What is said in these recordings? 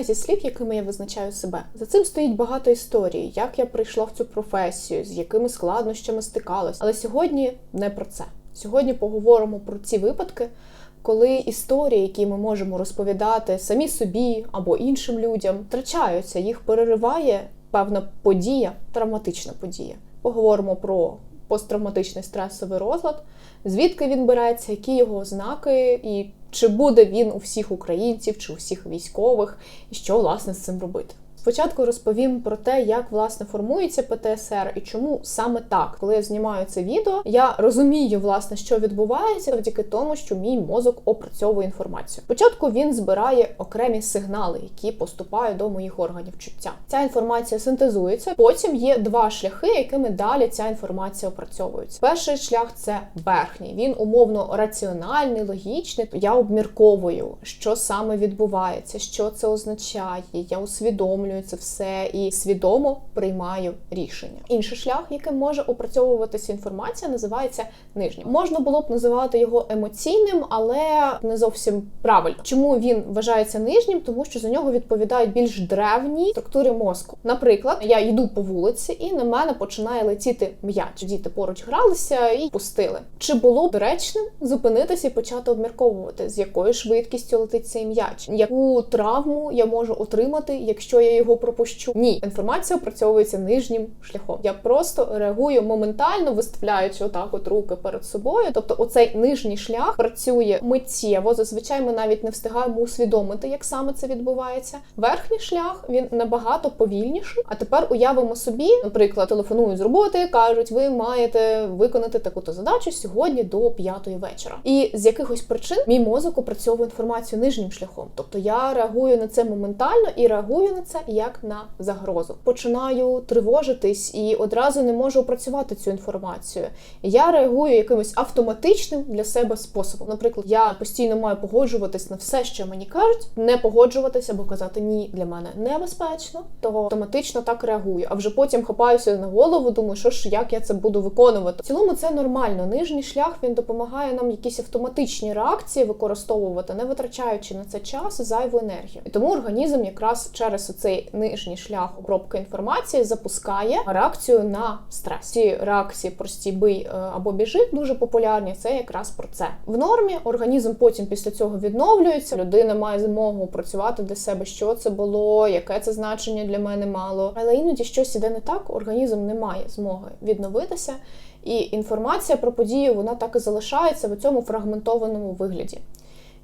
одне зі слів, якими я визначаю себе. За цим стоїть багато історій, як я прийшла в цю професію, з якими складнощами стикалась. Але сьогодні не про це. Сьогодні поговоримо про ці випадки, коли історії, які ми можемо розповідати самі собі або іншим людям, втрачаються, їх перериває певна подія, травматична подія. Поговоримо про посттравматичний стресовий розлад, звідки він береться, які його ознаки, і чи буде він у всіх українців, чи у всіх військових, і що власне з цим робити. Спочатку розповім про те, як власне формується ПТСР і чому саме так, коли я знімаю це відео, я розумію, власне, що відбувається завдяки тому, що мій мозок опрацьовує інформацію. Спочатку він збирає окремі сигнали, які поступають до моїх органів чуття. Ця інформація синтезується. Потім є два шляхи, якими далі ця інформація опрацьовується. Перший шлях це верхній. Він умовно раціональний, логічний. Я обмірковую, що саме відбувається, що це означає. Я усвідомлюю усвідомлюю це все і свідомо приймаю рішення. Інший шлях, яким може опрацьовуватися інформація, називається нижнім. Можна було б називати його емоційним, але не зовсім правильно. Чому він вважається нижнім? Тому що за нього відповідають більш древні структури мозку. Наприклад, я йду по вулиці, і на мене починає летіти м'яч. Діти поруч гралися і пустили. Чи було б доречним зупинитися і почати обмірковувати, з якою швидкістю летить цей м'яч, яку травму я можу отримати, якщо я його пропущу. Ні, інформація опрацьовується нижнім шляхом. Я просто реагую моментально, виставляючи отак от руки перед собою. Тобто, оцей нижній шлях працює миттєво. Зазвичай ми навіть не встигаємо усвідомити, як саме це відбувається. Верхній шлях він набагато повільніший. А тепер уявимо собі, наприклад, телефонують з роботи, кажуть, ви маєте виконати таку-то задачу сьогодні до п'ятої вечора. І з якихось причин мій мозок опрацьовує інформацію нижнім шляхом. Тобто я реагую на це моментально і реагую на це як на загрозу. Починаю тривожитись і одразу не можу опрацювати цю інформацію. Я реагую якимось автоматичним для себе способом. Наприклад, я постійно маю погоджуватись на все, що мені кажуть, не погоджуватися або казати ні для мене небезпечно, то автоматично так реагую. А вже потім хапаюся на голову, думаю, що ж як я це буду виконувати. В цілому це нормально. Нижній шлях він допомагає нам якісь автоматичні реакції використовувати, не витрачаючи на це час зайву енергію. І тому організм якраз через цей нижній шлях обробки інформації запускає реакцію на стрес. Ці реакції прості бий е, або біжи дуже популярні. Це якраз про це. В нормі організм потім після цього відновлюється. Людина має змогу працювати для себе, що це було, яке це значення для мене мало. Але іноді щось іде не так, організм не має змоги відновитися. І інформація про подію вона так і залишається в цьому фрагментованому вигляді.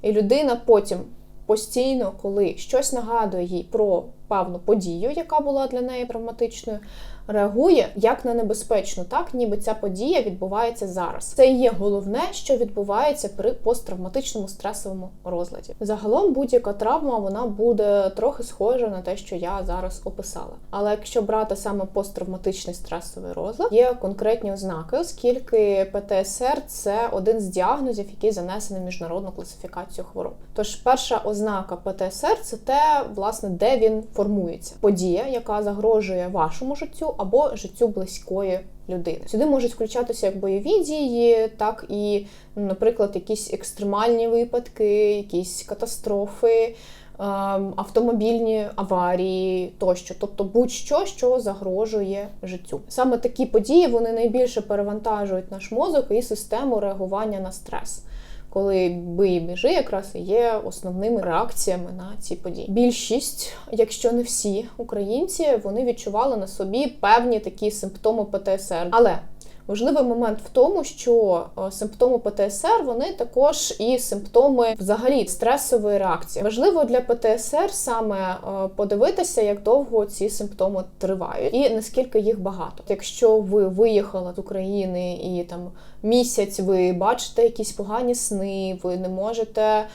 І людина потім постійно, коли щось нагадує їй про певну подію, яка була для неї травматичною, реагує як на небезпечну, так ніби ця подія відбувається зараз. Це і є головне, що відбувається при посттравматичному стресовому розладі. Загалом будь-яка травма вона буде трохи схожа на те, що я зараз описала. Але якщо брати саме посттравматичний стресовий розлад, є конкретні ознаки, оскільки ПТСР це один з діагнозів, який занесений в міжнародну класифікацію хвороб. Тож перша ознака ПТСР це те, власне, де він формується. Подія, яка загрожує вашому життю або життю близької людини. Сюди можуть включатися як бойові дії, так і, наприклад, якісь екстремальні випадки, якісь катастрофи. Ем, автомобільні аварії тощо, тобто будь-що, що загрожує життю. Саме такі події вони найбільше перевантажують наш мозок і систему реагування на стрес коли бий біжи, якраз є основними реакціями на ці події. Більшість, якщо не всі українці, вони відчували на собі певні такі симптоми ПТСР. Але Важливий момент в тому, що е, симптоми ПТСР вони також і симптоми взагалі стресової реакції. Важливо для ПТСР саме е, подивитися, як довго ці симптоми тривають, і наскільки їх багато. Якщо ви виїхали з України і там місяць, ви бачите якісь погані сни, ви не можете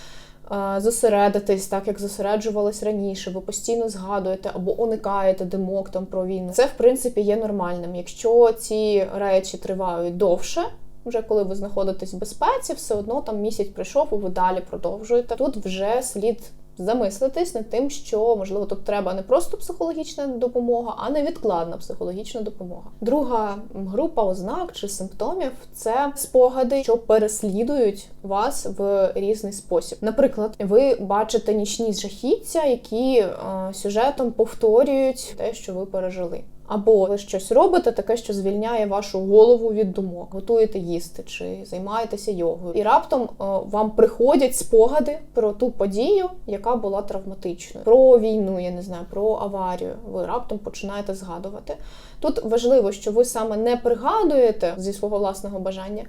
зосередитись, так як зосереджувались раніше, ви постійно згадуєте або уникаєте димок там про війну. Це в принципі є нормальним. Якщо ці речі тривають довше. Вже коли ви знаходитесь в безпеці, все одно там місяць прийшов, і ви далі продовжуєте. Тут вже слід замислитись над тим, що можливо тут треба не просто психологічна допомога, а невідкладна психологічна допомога. Друга група ознак чи симптомів це спогади, що переслідують вас в різний спосіб. Наприклад, ви бачите нічні жахіття, які е, сюжетом повторюють те, що ви пережили. Або ви щось робите, таке, що звільняє вашу голову від думок, готуєте їсти чи займаєтеся йогою, і раптом е, вам приходять спогади про ту подію, яка була травматичною, про війну, я не знаю, про аварію. Ви раптом починаєте згадувати. Тут важливо, що ви саме не пригадуєте зі свого власного бажання.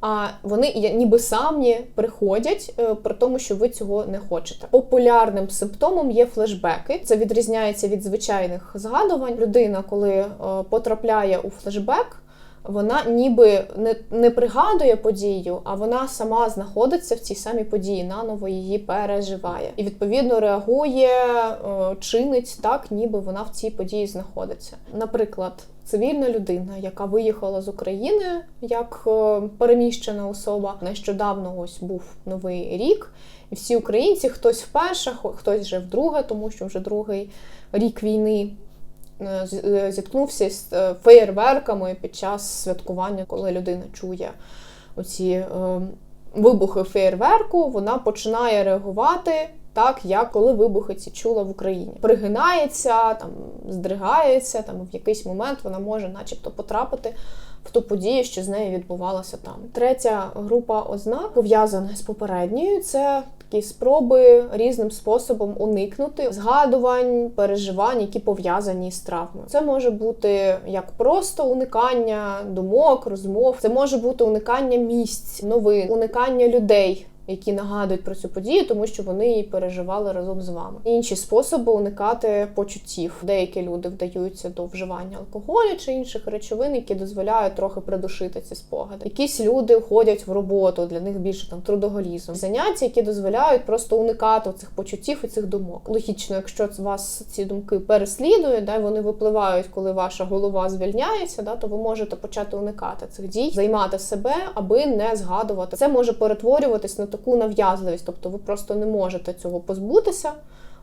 А вони ніби самі приходять е, при тому, що ви цього не хочете. Популярним симптомом є флешбеки. Це відрізняється від звичайних згадувань. Людина, коли е, потрапляє у флешбек, вона ніби не не пригадує подію, а вона сама знаходиться в цій самій події, наново її переживає і відповідно реагує, е, чинить так, ніби вона в цій події знаходиться. Наприклад, цивільна людина, яка виїхала з України як е, переміщена особа. Нещодавно ось був новий рік, і всі українці, хтось вперше, хтось вже вдруге, тому що вже другий рік війни. Е, е, зіткнувся з феєрверками під час святкування, коли людина чує оці вибухи феєрверку, вона починає реагувати так як коли вибухи ці чула в Україні. Пригинається, там здригається, там в якийсь момент вона може, начебто, потрапити в ту подію, що з нею відбувалося там. Третя група ознак пов'язана з попередньою. Це такі спроби різним способом уникнути згадувань, переживань, які пов'язані з травмою. Це може бути як просто уникання думок, розмов, це може бути уникання місць, новин, уникання людей які нагадують про цю подію, тому що вони її переживали разом з вами. Інші способи уникати почуттів. Деякі люди вдаються до вживання алкоголю чи інших речовин, які дозволяють трохи придушити ці спогади. Якісь люди ходять в роботу, для них більше там трудоголізм. Заняття, які дозволяють просто уникати цих почуттів і цих думок. Логічно, якщо вас ці думки переслідують, да вони випливають, коли ваша голова звільняється, да, то ви можете почати уникати цих дій, займати себе, аби не згадувати. Це може перетворюватись на таку нав'язливість, тобто ви просто не можете цього позбутися.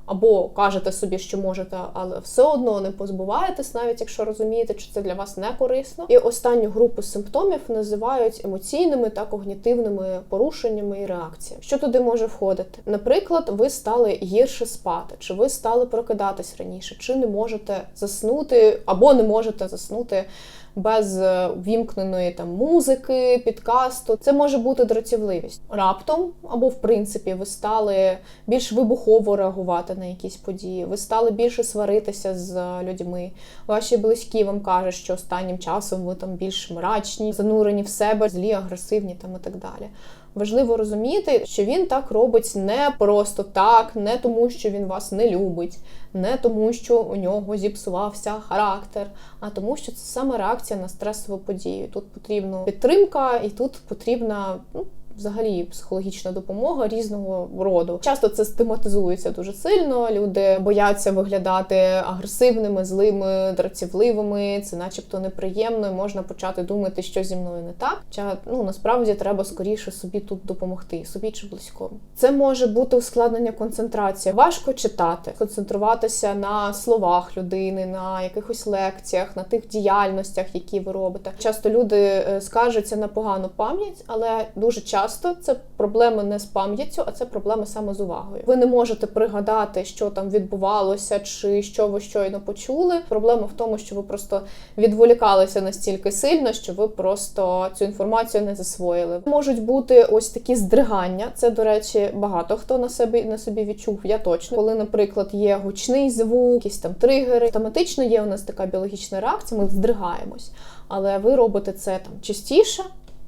Або кажете собі, що можете, але все одно не позбуваєтесь, навіть якщо розумієте, що це для вас не корисно. І останню групу симптомів називають емоційними та когнітивними порушеннями і реакціями. Що туди може входити? Наприклад, ви стали гірше спати, чи ви стали прокидатись раніше, чи не можете заснути, або не можете заснути без е, вімкненої там музики, підкасту. Це може бути дратівливість. Раптом, або в принципі, ви стали більш вибухово реагувати на якісь події, ви стали більше сваритися з людьми. Ваші близькі вам кажуть, що останнім часом ви там більш мрачні, занурені в себе, злі, агресивні там і так далі. Важливо розуміти, що він так робить не просто так, не тому, що він вас не любить, не тому, що у нього зіпсувався характер, а тому, що це саме реакція на стресову подію. Тут потрібна підтримка, і тут потрібна ну, взагалі психологічна допомога різного роду. Часто це стигматизується дуже сильно. Люди бояться виглядати агресивними, злими, дратівливими. Це, начебто, неприємно, і можна почати думати, що зі мною не так. Хоча ну насправді треба скоріше собі тут допомогти, собі чи близькому. Це може бути ускладнення концентрації. Важко читати, концентруватися на словах людини, на якихось лекціях, на тих діяльностях, які ви робите. Часто люди е, скаржаться на погану пам'ять, але дуже часто часто це проблеми не з пам'яттю, а це проблеми саме з увагою. Ви не можете пригадати, що там відбувалося, чи що ви щойно почули. Проблема в тому, що ви просто відволікалися настільки сильно, що ви просто цю інформацію не засвоїли. Можуть бути ось такі здригання. Це, до речі, багато хто на собі на собі відчув. Я точно, коли, наприклад, є гучний звук, якісь там тригери, автоматично є у нас така біологічна реакція. Ми здригаємось, але ви робите це там частіше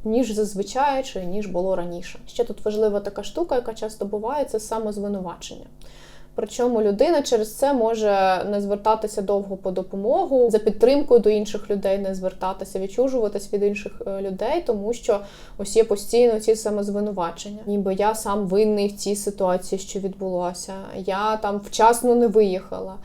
ніж зазвичай чи ніж було раніше. Ще тут важлива така штука, яка часто буває, це самозвинувачення. Причому людина через це може не звертатися довго по допомогу за підтримкою до інших людей, не звертатися, відчужуватись від інших е, людей, тому що ось є постійно ці самозвинувачення. Ніби я сам винний в цій ситуації, що відбулося. Я там вчасно не виїхала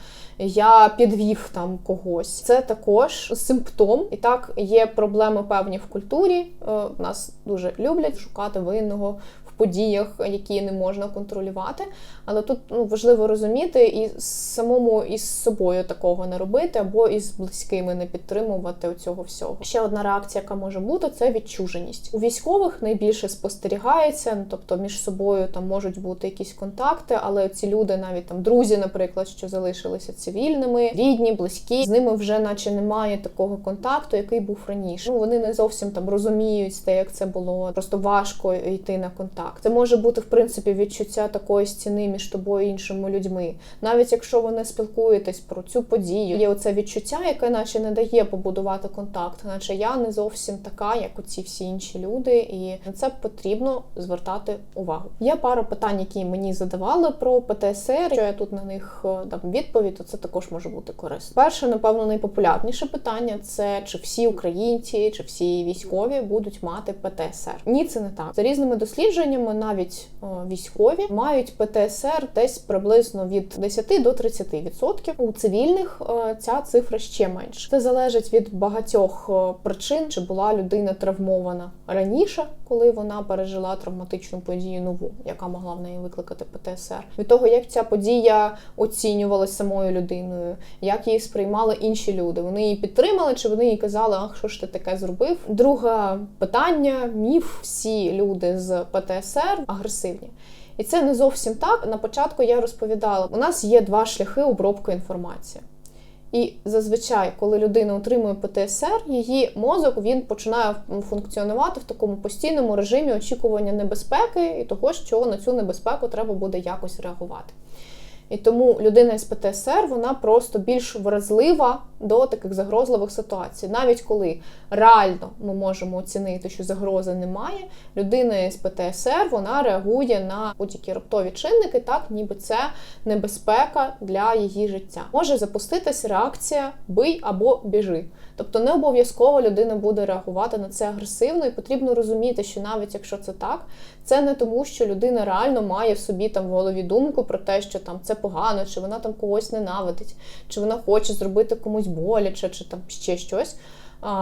я підвів там когось. Це також симптом. І так є проблеми певні в культурі. Е, нас дуже люблять шукати винного подіях, які не можна контролювати. Але тут ну, важливо розуміти і самому із собою такого не робити, або із близькими не підтримувати цього всього. Ще одна реакція, яка може бути, це відчуженість. У військових найбільше спостерігається, ну, тобто між собою там можуть бути якісь контакти, але ці люди, навіть там друзі, наприклад, що залишилися цивільними, рідні, близькі, з ними вже, наче, немає такого контакту, який був раніше. Ну вони не зовсім там розуміють те, як це було. Просто важко йти на контакт. Це може бути в принципі відчуття такої стіни між тобою і іншими людьми, навіть якщо ви не спілкуєтесь про цю подію. Є оце відчуття, яке наче не дає побудувати контакт, наче я не зовсім така, як оці всі інші люди, і на це потрібно звертати увагу. Є пара питань, які мені задавали про ПТСР. Що я тут на них е, дам відповідь, то це також може бути корисно. Перше, напевно, найпопулярніше питання це чи всі українці, чи всі військові будуть мати ПТСР. Ні, це не так. За різними дослідженнями, навіть військові мають ПТСР десь приблизно від 10 до 30%. У цивільних ця цифра ще менше. Це залежить від багатьох причин, чи була людина травмована раніше, коли вона пережила травматичну подію нову, яка могла в неї викликати ПТСР. Від того, як ця подія оцінювалася самою людиною, як її сприймали інші люди. Вони її підтримали, чи вони їй казали, ах, що ж ти таке зробив? Друге питання: міф, всі люди з ПТСР агресивні. І це не зовсім так. На початку я розповідала: у нас є два шляхи обробки інформації. І зазвичай, коли людина отримує ПТСР, її мозок він починає функціонувати в такому постійному режимі очікування небезпеки і того, що на цю небезпеку треба буде якось реагувати. І тому людина з ПТСР вона просто більш вразлива до таких загрозливих ситуацій. Навіть коли реально ми можемо оцінити, що загрози немає, людина з ПТСР вона реагує на будь-які раптові чинники, так ніби це небезпека для її життя. Може запуститись реакція бий або біжи. Тобто не обов'язково людина буде реагувати на це агресивно, і потрібно розуміти, що навіть якщо це так, це не тому, що людина реально має в собі там в голові думку про те, що там це погано, чи вона там когось ненавидить, чи вона хоче зробити комусь боляче, чи там ще щось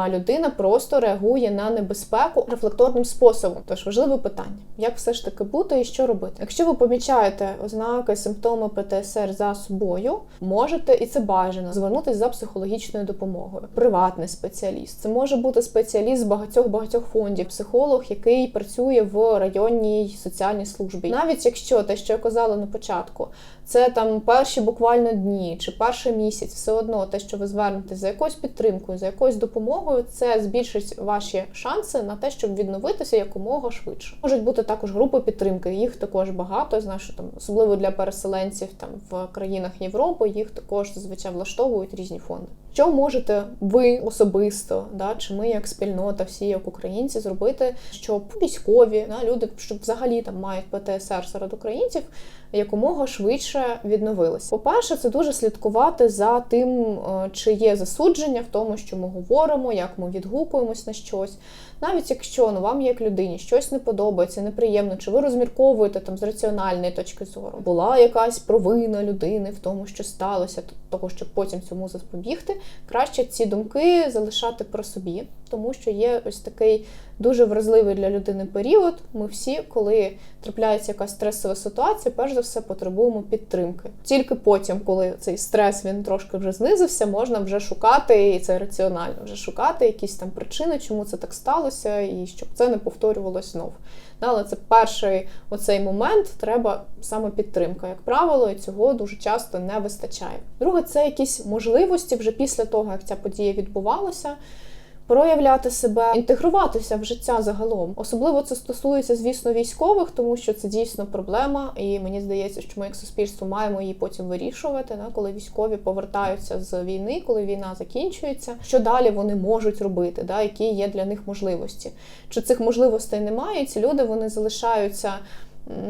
людина просто реагує на небезпеку рефлекторним способом. Тож важливе питання, як все ж таки бути і що робити. Якщо ви помічаєте ознаки, симптоми ПТСР за собою, можете і це бажано звернутися за психологічною допомогою. Приватний спеціаліст. Це може бути спеціаліст з багатьох багатьох фондів, психолог, який працює в районній соціальній службі. Навіть якщо те, що я казала на початку, це там перші буквально дні чи перший місяць, все одно те, що ви звернетеся за якоюсь підтримкою, за якоюсь допомогою, це збільшить ваші шанси на те, щоб відновитися якомога швидше. Можуть бути також групи підтримки. Їх також багато. Що там особливо для переселенців там в країнах Європи. Їх також зазвичай влаштовують різні фонди. Що можете ви особисто, да, чи ми як спільнота, всі як українці, зробити, щоб військові да, люди, щоб взагалі там мають ПТСР серед українців, якомога швидше відновилися? По-перше, це дуже слідкувати за тим, е, чи є засудження в тому, що ми говоримо, як ми відгукуємось на щось. Навіть якщо ну вам як людині щось не подобається, неприємно, чи ви розмірковуєте там з раціональної точки зору, була якась провина людини в тому, що сталося, того, щоб потім цьому запобігти, краще ці думки залишати про собі, тому що є ось такий дуже вразливий для людини період. Ми всі, коли трапляється якась стресова ситуація, перш за все потребуємо підтримки. Тільки потім, коли цей стрес він трошки вже знизився, можна вже шукати, і це раціонально, вже шукати якісь там причини, чому це так сталося, і щоб це не повторювалось знов. Але це перший оцей момент, треба саме підтримка. Як правило, і цього дуже часто не вистачає. Друге, це якісь можливості вже після того, як ця подія відбувалася проявляти себе, інтегруватися в життя загалом. Особливо це стосується, звісно, військових, тому що це дійсно проблема, і мені здається, що ми як суспільство маємо її потім вирішувати, да, коли військові повертаються з війни, коли війна закінчується. Що далі вони можуть робити, да, які є для них можливості? Чи цих можливостей немає? Ці люди вони залишаються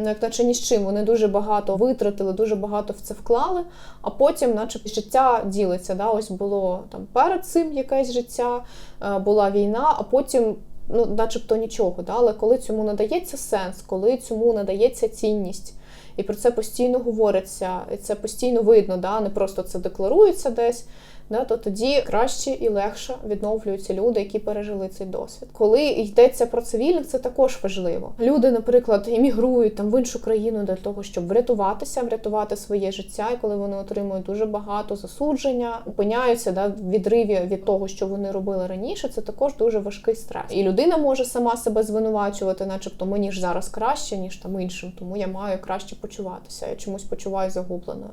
як наче ні з чим. Вони дуже багато витратили, дуже багато в це вклали, а потім, наче життя ділиться. Да? Ось було там перед цим якесь життя, е, була війна, а потім. Ну, начебто нічого, да? але коли цьому надається сенс, коли цьому надається цінність, і про це постійно говориться, і це постійно видно, да? не просто це декларується десь, да, то тоді краще і легше відновлюються люди, які пережили цей досвід. Коли йдеться про цивільних, це також важливо. Люди, наприклад, іммігрують там в іншу країну для того, щоб врятуватися, врятувати своє життя, і коли вони отримують дуже багато засудження, опиняються да, в відриві від того, що вони робили раніше. Це також дуже важкий стрес. І людина може сама себе звинувачувати, начебто мені ж зараз краще ніж там іншим, тому я маю краще почуватися. Я чомусь почуваю загубленою.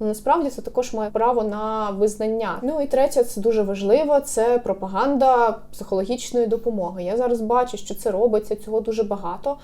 Але насправді це також має право на визнання. Ну і третє, це дуже важливо. Це пропаганда психологічної допомоги. Я зараз бачу, що це робиться, цього дуже багато.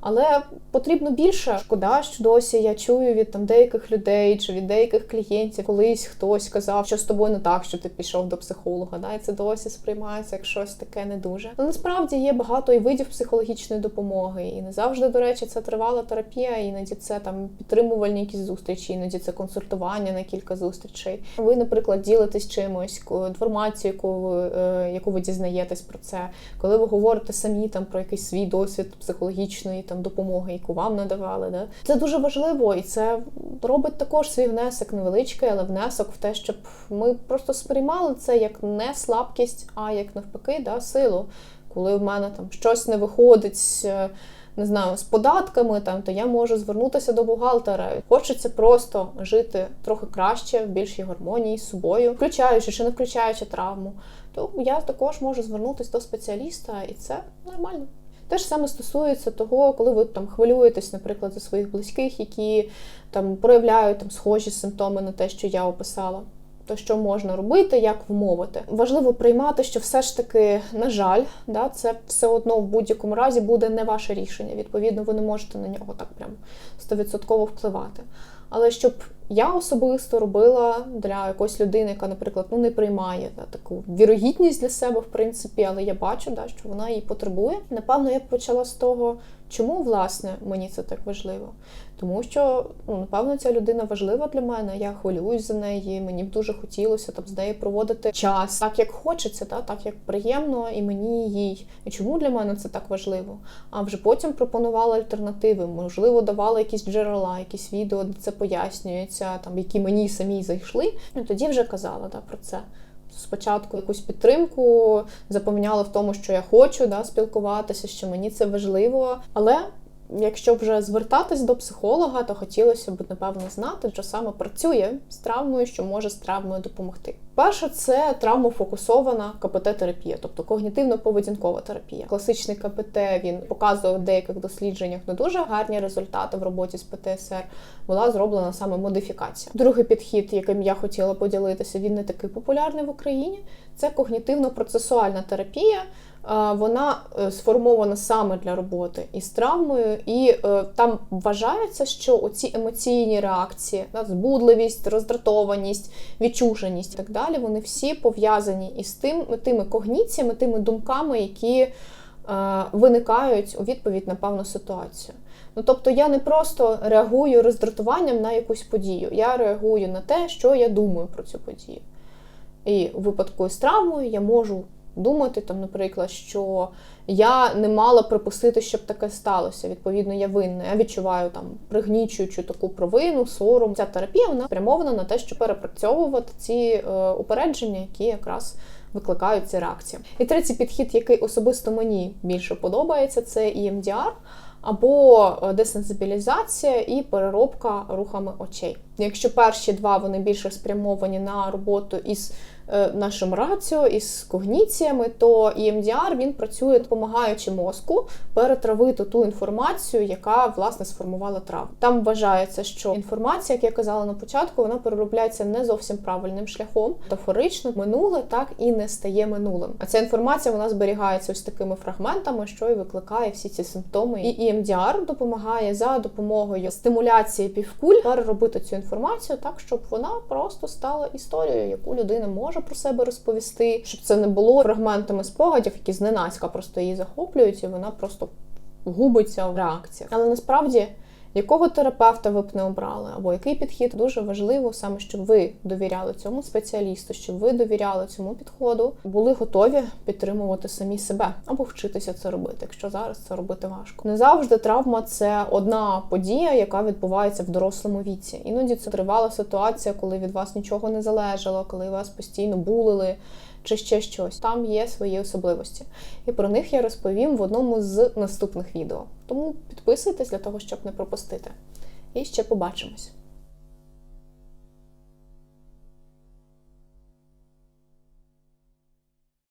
Але потрібно більше. Шкода, що досі я чую від там деяких людей чи від деяких клієнтів, колись хтось казав, що з тобою не так, що ти пішов до психолога. Да? І це досі сприймається як щось таке не дуже. Але насправді є багато і видів психологічної допомоги. І не завжди, до речі, це тривала терапія, іноді це там підтримувальні якісь зустрічі, іноді це консультування на кілька зустрічей. Ви, наприклад, ділитесь чимось, інформацією, яку ви, е, яку ви дізнаєтесь про це, коли ви говорите самі там про якийсь свій досвід психологічної там допомоги, яку вам надавали. Да? Це дуже важливо, і це робить також свій внесок невеличкий, але внесок в те, щоб ми просто сприймали це як не слабкість, а як навпаки, да, силу. Коли в мене там щось не виходить. е, Не знаю, з податками там, то я можу звернутися до бухгалтера. Хочеться просто жити трохи краще, в більшій гармонії з собою, включаючи чи не включаючи травму, то я також можу звернутися до спеціаліста, і це нормально. Те ж саме стосується того, коли ви там хвилюєтесь, наприклад, за своїх близьких, які там проявляють там схожі симптоми на те, що я описала. То що можна робити, як вмовити. Важливо приймати, що все ж таки, на жаль, да, це все одно в будь-якому разі буде не ваше рішення. Відповідно, ви не можете на нього так прям стовідсотково впливати. Але щоб я особисто робила для якоїсь людини, яка, наприклад, ну не приймає да, таку вірогідність для себе, в принципі, але я бачу, да, що вона її потребує. Напевно, я почала з того, чому власне мені це так важливо. Тому що, ну, напевно, ця людина важлива для мене. Я хвилююсь за неї. Мені б дуже хотілося там з нею проводити час так, як хочеться, та так як приємно, і мені їй. І чому для мене це так важливо? А вже потім пропонувала альтернативи. Можливо, давала якісь джерела, якісь відео, де це пояснюється, там які мені самі зайшли. І тоді вже казала да, про це. Спочатку якусь підтримку запевняла в тому, що я хочу да, спілкуватися, що мені це важливо. Але якщо вже звертатись до психолога, то хотілося б напевно знати, що саме працює з травмою, що може з травмою допомогти. Перше, це травмофокусована КПТ-терапія, тобто когнітивно-поведінкова терапія. Класичний КПТ він показує в деяких дослідженнях не дуже гарні результати в роботі з ПТСР. Була зроблена саме модифікація. Другий підхід, яким я хотіла поділитися, він не такий популярний в Україні. Це когнітивно-процесуальна терапія. Вона е, сформована саме для роботи із травмою, і е, там вважається, що оці емоційні реакції, збудливість, роздратованість, відчуженість і так далі, вони всі пов'язані із тим, тими когніціями, тими думками, які е, виникають у відповідь на певну ситуацію. Ну, тобто я не просто реагую роздратуванням на якусь подію, я реагую на те, що я думаю про цю подію. І у випадку з травмою я можу думати, там, наприклад, що я не мала припустити, щоб таке сталося. Відповідно, я винна. Я відчуваю там пригнічуючу таку провину, сором. Ця терапія вона спрямована на те, щоб перепрацьовувати ці е, упередження, які якраз викликають ці реакції. І третій підхід, який особисто мені більше подобається, це EMDR. Або десенсибілізація і переробка рухами очей. Якщо перші два вони більше спрямовані на роботу із е, нашим раціо, із когніціями, то EMDR він працює, допомагаючи мозку перетравити ту інформацію, яка власне сформувала травму. Там вважається, що інформація, як я казала на початку, вона переробляється не зовсім правильним шляхом. Метафорично минуле так і не стає минулим. А ця інформація вона зберігається ось такими фрагментами, що і викликає всі ці симптоми. І EMDR допомагає за допомогою стимуляції півкуль переробити цю інформацію так, щоб вона просто стала історією, яку людина може про себе розповісти, щоб це не було фрагментами спогадів, які зненацька просто її захоплюють, і вона просто губиться в реакціях. Але насправді якого терапевта ви б не обрали, або який підхід дуже важливо, саме щоб ви довіряли цьому спеціалісту, щоб ви довіряли цьому підходу, були готові підтримувати самі себе або вчитися це робити, якщо зараз це робити важко. Не завжди травма це одна подія, яка відбувається в дорослому віці. Іноді це тривала ситуація, коли від вас нічого не залежало, коли вас постійно булили. Чи ще щось там є свої особливості, і про них я розповім в одному з наступних відео. Тому підписуйтесь для того, щоб не пропустити. І ще побачимось.